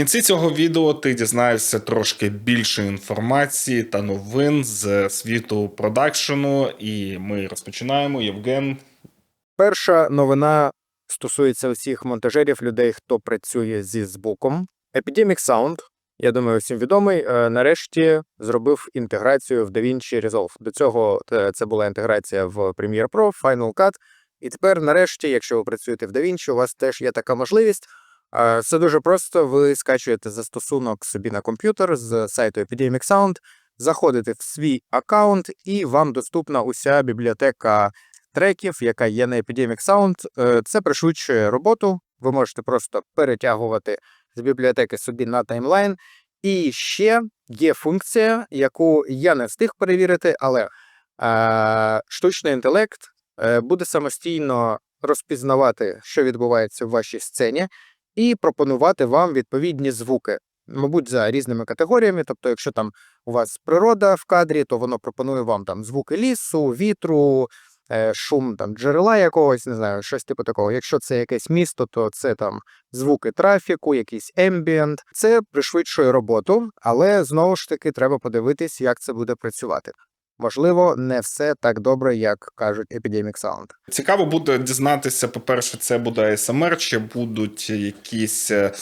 кінці цього відео ти дізнаєшся трошки більше інформації та новин з світу продакшену. І ми розпочинаємо. Євген. Перша новина стосується усіх монтажерів, людей, хто працює зі звуком. Epidemic Sound, я думаю, всім відомий, е, нарешті зробив інтеграцію в DaVinci Resolve. До цього е, це була інтеграція в Premiere Pro, Final Cut. І тепер, нарешті, якщо ви працюєте в DaVinci, у вас теж є така можливість. Е, Все дуже просто. Ви скачуєте застосунок собі на комп'ютер з сайту Epidemic Sound, заходите в свій аккаунт, і вам доступна уся бібліотека треків, яка є на Epidemic Sound. Е, Це пришвидшує роботу. Ви можете просто перетягувати з бібліотеки собі на таймлайн. І ще є функція, яку я не встиг перевірити, але е, штучний інтелект е, буде самостійно розпізнавати, що відбувається в вашій сцені, і пропонувати вам відповідні звуки. Мабуть, за різними категоріями. Тобто, якщо там у вас природа в кадрі, то воно пропонує вам там звуки лісу, вітру, е, шум там джерела якогось, не знаю, щось типу такого. Якщо це якесь місто, то це там звуки трафіку, якийсь ембієнт. Це пришвидшує роботу, але знову ж таки треба подивитись, як це буде працювати. Можливо, не все так добре, як кажуть Epidemic Sound. Цікаво буде дізнатися, по-перше, це буде ASMR, чи будуть якісь е,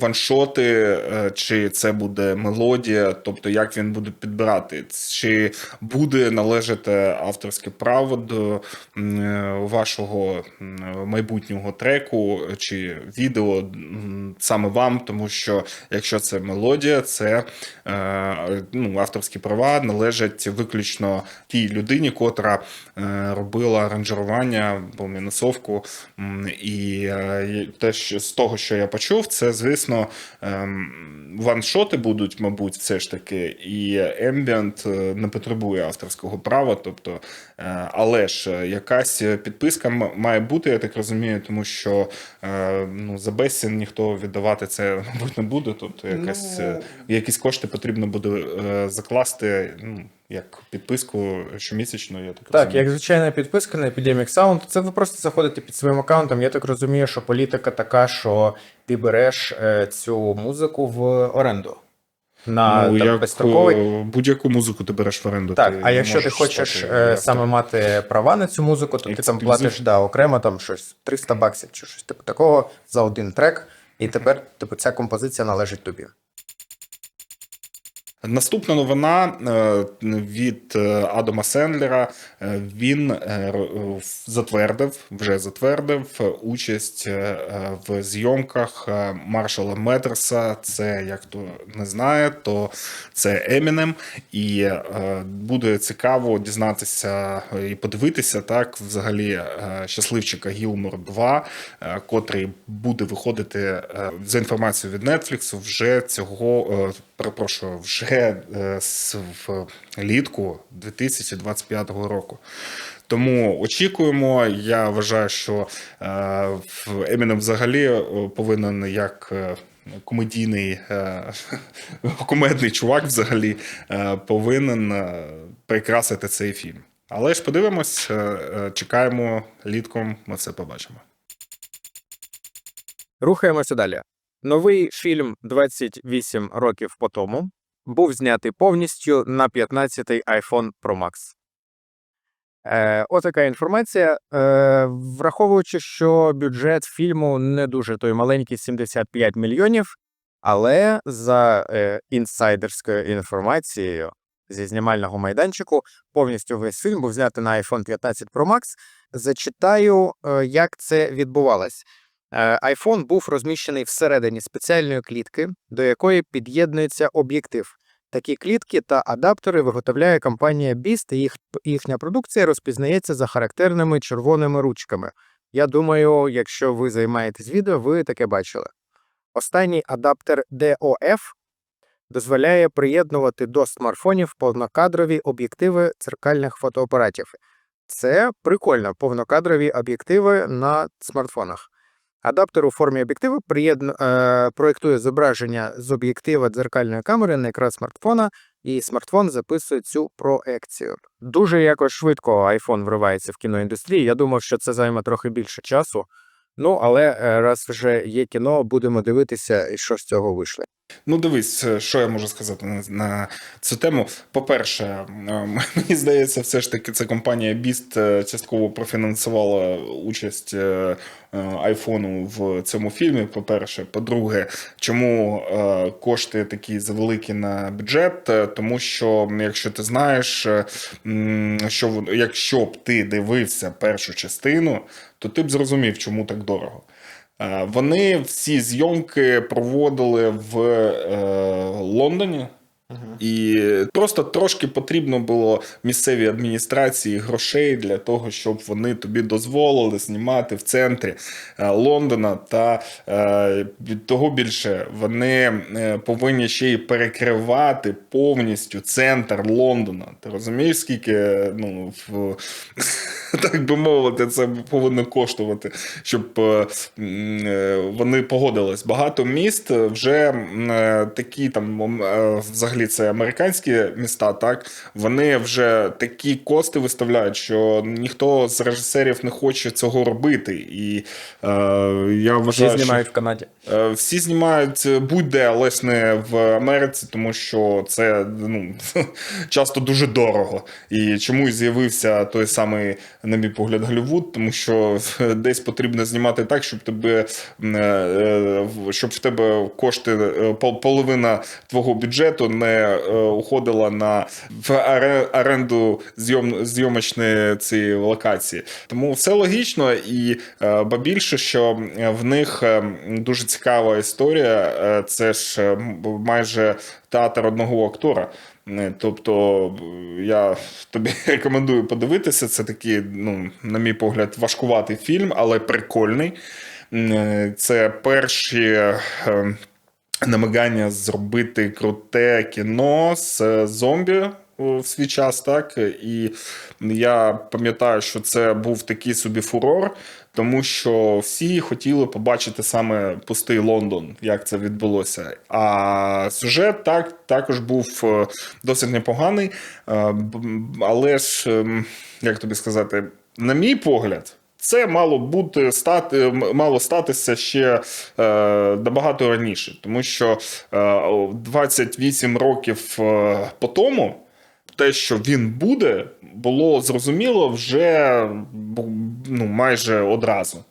ваншоти, е, чи це буде мелодія, тобто як він буде підбирати, чи буде належати авторське право до е, вашого майбутнього треку чи відео саме вам, тому що якщо це мелодія, це ну, авторські права належать виключно тій людині, котра е, робила аранжування мінусовку. І е, те, що з того, що я почув, це, звісно, ем, ваншоти будуть, мабуть, все ж таки, і ембіант не потребує авторського права. Тобто, е, але ж якась підписка має бути, я так розумію, тому що ну, за безцін ніхто віддавати це, мабуть, не буде. Тобто, якась, е, якісь кошти потрібно буде закласти. Ну, як підписку щомісячно, я так, Так, як звичайна підписка на Epidemic Sound, це ви просто заходите під своїм аккаунтом. Я так розумію, що політика така, що ти береш е, цю музику в оренду. На ну, там, як е, будь-яку музику ти береш в оренду. Так, ти а якщо ти хочеш стати е, саме мати права на цю музику, то ти там платиш да, окремо там щось 300 баксів чи щось типу такого за один трек, і тепер типу, ця композиція належить тобі. Наступна новина е, від е, Адама Сендлера. Е, Він затвердив, вже затвердив участь в зйомках Маршала Метерса. Це як хто не знає, то це Емінем. І буде цікаво дізнатися і подивитися так, взагалі, щасливчика Гілмор 2, е, котрий буде виходити за інформацією від Netflix вже цього, перепрошую, вже е, з- в літку 2025 року. Тому очікуємо. Я вважаю, що Емінем взагалі е, повинен як. е, Комедійний кумедний чувак взагалі повинен прикрасити цей фільм. Але ж подивимось, чекаємо літком, ми все побачимо. Рухаємося далі. Новий фільм 28 років по тому був знятий повністю на 15-й iPhone Pro Max. Е, отака інформація. Е, враховуючи, що бюджет фільму не дуже той маленький 75 мільйонів, але за е, інсайдерською інформацією зі знімального майданчику повністю весь фільм був знятий на iPhone 15 Pro Max. Зачитаю, е, як це відбувалось. Е, iPhone був розміщений всередині спеціальної клітки, до якої під'єднується об'єктив. Такі клітки та адаптери виготовляє компанія Beast, і їх, їхня продукція розпізнається за характерними червоними ручками. Я думаю, якщо ви займаєтесь відео, ви таке бачили. Останній адаптер DOF дозволяє приєднувати до смартфонів повнокадрові об'єктиви дзеркальних фотоапаратів. Це прикольно, повнокадрові об'єктиви на смартфонах. Адаптер у формі приєдну, е, проєктує зображення з об'єктива дзеркальної камери на екран смартфона, і смартфон записує цю проекцію. Дуже якось швидко iPhone вривається в кіноіндустрію. Я думав, що це займе трохи більше часу, Ну, але е, раз вже є кіно, будемо дивитися, що з цього вийшло. Ну, дивись, е, що я можу сказати на, на цю тему. По-перше, е, мені здається, все ж таки, це компанія е, частково профінансувала участь айфону в цьому фільмі. По-перше, по-друге, чому кошти такі завеликі на бюджет? Тому що, якщо ти знаєш, що якщо б ти дивився першу частину, то ти б зрозумів, чому так дорого. Е, Вони всі зйомки проводили в е, Лондоні. І просто трошки потрібно було місцевій адміністрації грошей для того, щоб вони тобі дозволили знімати в центрі е, Лондона. Та е, того більше вони е, повинні ще й перекривати повністю центр Лондона. Ти розумієш, скільки ну в так би мовити, це повинно коштувати, щоб вони погодились. Багато міст вже такі там е, взагалі це американські міста, так вони вже такі кости виставляють, що ніхто з режисерів не хоче цього робити. І е, я Всі вважаю, знімають в Канаді. е, всі знімають будь-де, але ж не в Америці, тому що це ну, часто дуже дорого. І чому і з'явився той самий, на мій погляд, Голлівуд, тому що десь потрібно знімати так, щоб тебе е, е, в- щоб в тебе кошти е, половина твого бюджету не е, уходила на в оренду зйом, зйомочної цієї локації. Тому все логічно, і е, ба більше, що в них е, дуже цікава історія. Це ж майже театр одного актора. Тобто я тобі рекомендую подивитися. Це такий, ну, на мій погляд, важкуватий фільм, але прикольний. Це перші. Намагання зробити круте кіно з е, зомбі в свій час, так і я пам'ятаю, що це був такий собі фурор, тому що всі хотіли побачити саме пустий Лондон, як це відбулося. А сюжет так також був е, досить непоганий, е, але ж, ем, як тобі сказати, на мій погляд. Це мало бути стати, мало статися ще е, набагато раніше, тому що е, о, 28 років е, по тому те, що він буде, було зрозуміло вже ну, майже одразу.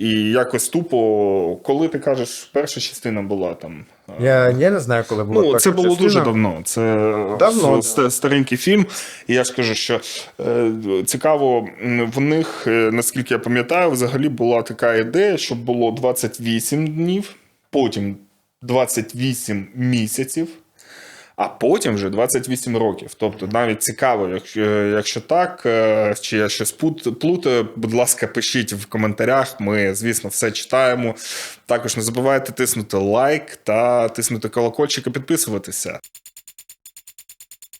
І якось тупо, коли ти кажеш, перша частина була там. е, Я, я не знаю, коли була Ну, перша це було частина. дуже давно. Це Давно, старенький фільм. І я ж кажу, що е, цікаво, в них, е, наскільки я пам'ятаю, взагалі була така ідея, щоб було 28 днів, потім 28 місяців. А потім вже 28 років. Тобто навіть цікаво, якщо, якщо так, е, чи я щось плутаю, будь ласка, пишіть в коментарях. Ми, звісно, все читаємо. Також не забувайте тиснути лайк та тиснути колокольчик і підписуватися.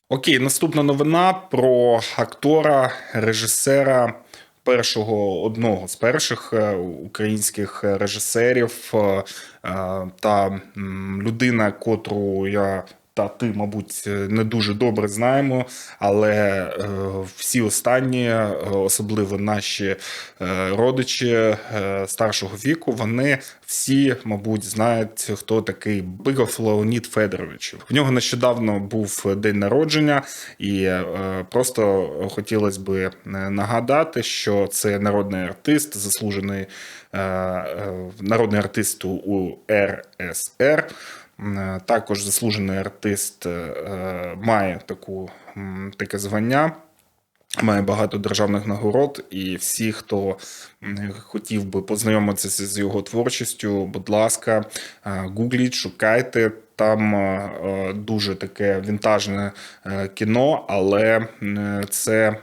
Окей, наступна новина про актора, режисера. Першого одного з перших е, українських режисерів е, е, та людина, котру я та ти, мабуть, не дуже добре знаємо, але е, всі останні, е, особливо наші е, родичі старшого віку, вони всі, мабуть, знають, хто такий Бигов Леонід Федорович. В нього нещодавно був день народження, і просто хотілося би нагадати, що це народний артист, заслужений народний артист у РСР. М, Також заслужений артист е, має таку, таке звання. Має багато державних нагород, і всі, хто хотів би познайомитися з його творчістю, будь ласка, е, гугліть, шукайте. Там е, е, дуже таке вінтажне е, кіно, але це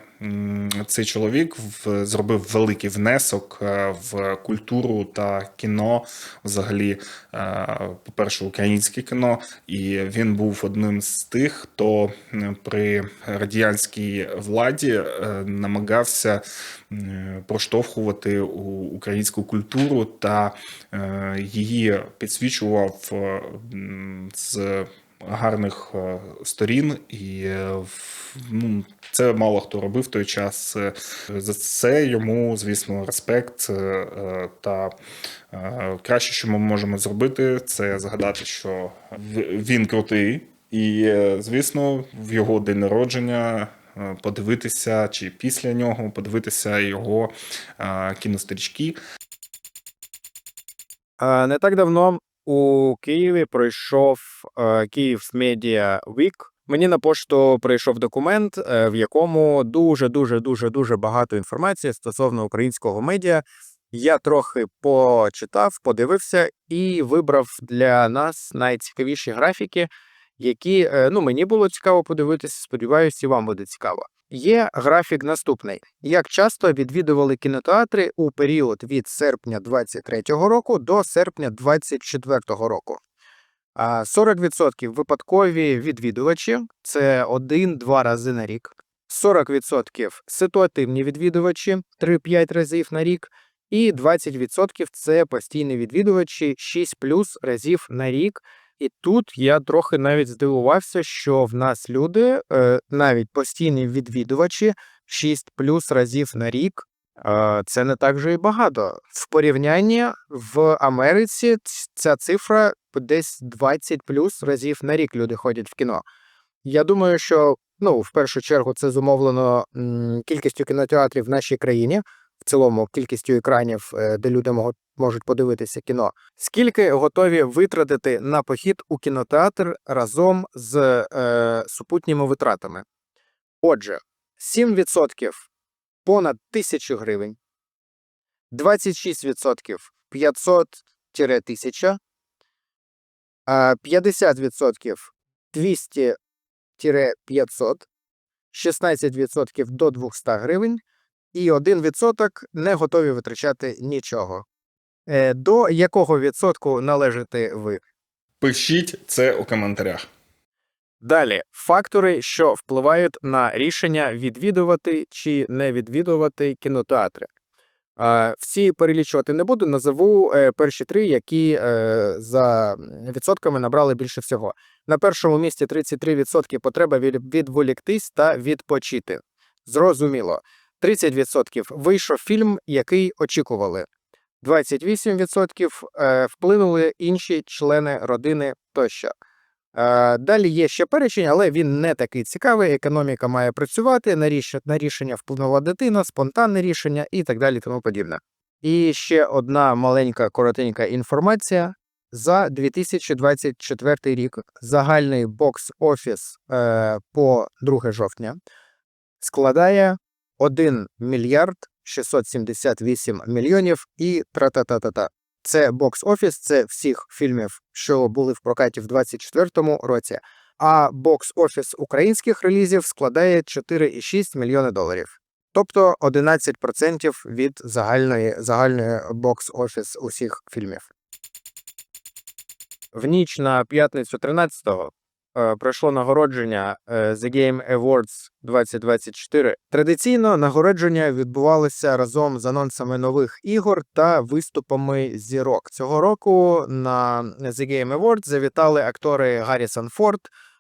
цей чоловік зробив великий внесок е, в культуру та кіно, взагалі, е, по-перше, українське кіно, і він був одним з тих, хто при радянській владі е, намагався проштовхувати українську культуру та її підсвічував з гарних е, сторін, і е, ну, це мало хто робив в той час. Е, За це йому, звісно, респект. Та краще, що ми можемо зробити, це згадати, що він крутий, і, звісно, в його день народження. Подивитися, чи після нього подивитися його кінострічки. Не так давно у Києві пройшов е, Київ Media Week. Мені на пошту прийшов документ, е, в якому дуже дуже дуже дуже багато інформації стосовно українського медіа. Я трохи почитав, подивився і вибрав для нас найцікавіші графіки, які е, ну мені було цікаво подивитися. Сподіваюся, і вам буде цікаво. Є графік наступний: як часто відвідували кінотеатри у період від серпня 23-го року до серпня 24-го року. 40% випадкові відвідувачі це 1-2 рази на рік. 40% ситуативні відвідувачі 3-5 разів на рік, і 20% це постійні відвідувачі 6 плюс разів на рік. І тут я трохи навіть здивувався, що в нас люди, е, навіть постійні відвідувачі, 6 плюс разів на рік. е, Це не так же і багато. В порівнянні в Америці ця цифра десь 20 плюс разів на рік люди ходять в кіно. Я думаю, що ну, в першу чергу це зумовлено кількістю кінотеатрів в нашій країні, в цілому кількістю екранів, е, де люди можуть, подивитися кіно. Скільки готові витратити на похід у кінотеатр разом з е, супутніми витратами? Отже, 7% понад 1000 гривень, 26% 500-1000, 50% 200-500, 16% до 200 гривень і 1% не готові витрачати нічого. Е, До якого відсотку належите ви? Пишіть це у коментарях. Далі фактори, що впливають на рішення відвідувати чи не відвідувати кінотеатри. Всі перелічувати не буду, назову е, перші три, які е, за відсотками набрали більше всього. На першому місці 33% потреба відволіктись та відпочити. Зрозуміло. 30% вийшов фільм, який очікували. 28% е, вплинули інші члени родини тощо. Е, Далі є ще перечень, але він не такий цікавий. Економіка має працювати, на рішення, вплинула дитина, спонтанне рішення і так далі, тому подібне. І ще одна маленька коротенька інформація. За 2024 рік загальний бокс-офіс е, по 2 жовтня складає 1 мільярд 678 мільйонів і тра-та-та-та-та. Це бокс-офіс, це всіх фільмів, що були в прокаті в 2024 році. А бокс-офіс українських релізів складає 4,6 мільйони доларів. Тобто 11% від загальної, загальної бокс-офіс усіх фільмів. В ніч на п'ятницю 13-го е, пройшло нагородження е, The Game Awards 2024. Традиційно нагородження відбувалося разом з анонсами нових ігор та виступами зірок. Цього року на The Game Awards завітали актори Гаррісон Форд,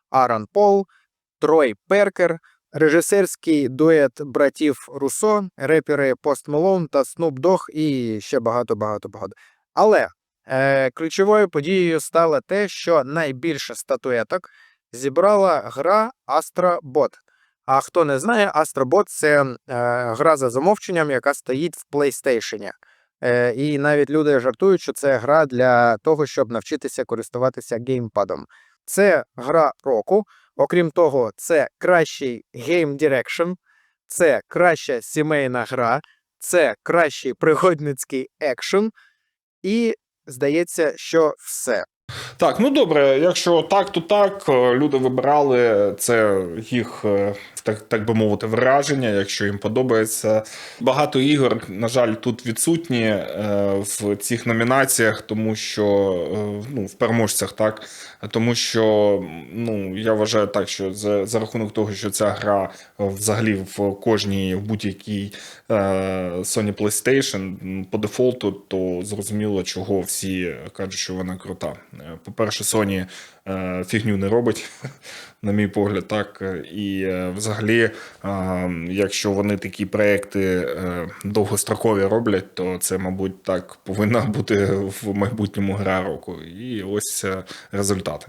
Аарон Пол, Трой Перкер, режисерський дует братів Руссо, репери Пост Малон та Snoop Dogg і ще багато багато багато. Але е, ключовою подією стало те, що найбільше статуеток зібрала гра Astrobot. А хто не знає, Astrobot — це е, гра за замовченням, яка стоїть в PlayStation. Е, і навіть люди жартують, що це гра для того, щоб навчитися користуватися геймпадом. Це гра року. Окрім того, це кращий Game Direction, це краща сімейна гра, це кращий пригодницький екшен, і здається, що все. Так, ну добре, якщо так, то так. Е, Люди вибирали це їх, е, так, так би мовити, враження, якщо їм подобається. Багато ігор, на жаль, тут відсутні е, в цих номінаціях, тому що ну, в переможцях, так. Тому що ну, я вважаю так, що за, за рахунок того, що ця гра взагалі в кожній, в будь-якій е, Sony PlayStation по дефолту, то зрозуміло, чого всі кажуть, що вона крута. Е, по-перше, Sony е, фігню не робить, на мій погляд, так. І е, взагалі, е, якщо вони такі проекти е, довгострокові роблять, то це, мабуть, так повинна бути в майбутньому гра року. І ось е, результати.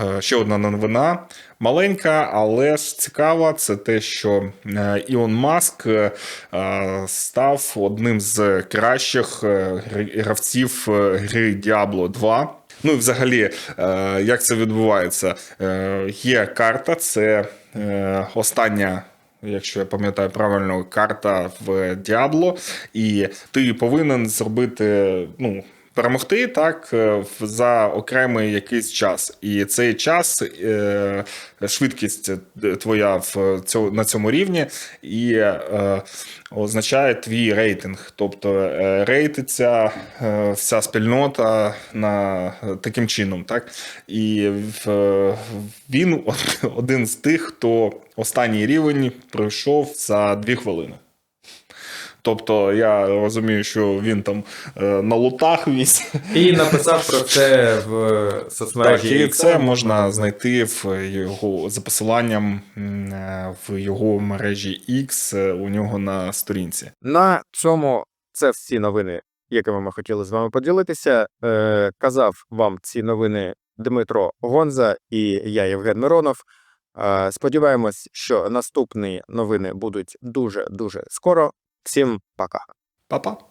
Е, Ще одна новина маленька, але ж цікава. Це те, що е, Ілон Маск е, став одним з кращих гравців гри Diablo 2. Ну і взагалі, як це відбувається? Є карта, це остання. Якщо я пам'ятаю правильно, карта в Діабло, і ти повинен зробити, ну, перемогти так е, за окремий якийсь час. І цей час, е, швидкість е, твоя в цьому, на цьому рівні і означає твій рейтинг. Тобто рейтиться вся спільнота на таким чином, так? І він один з тих, хто останній рівень пройшов за дві хвилини. Тобто я розумію, що він там е, на лутах весь. І написав про це в Так, і це можна знайти в його за посиланням е, в його мережі X е, у нього на сторінці. На цьому це всі новини, якими ми хотіли з вами поділитися. Е, казав вам ці новини Дмитро Гонза і я, Євген Миронов. Е, сподіваємось, що наступні новини будуть дуже дуже скоро. Всім пока. Па-па!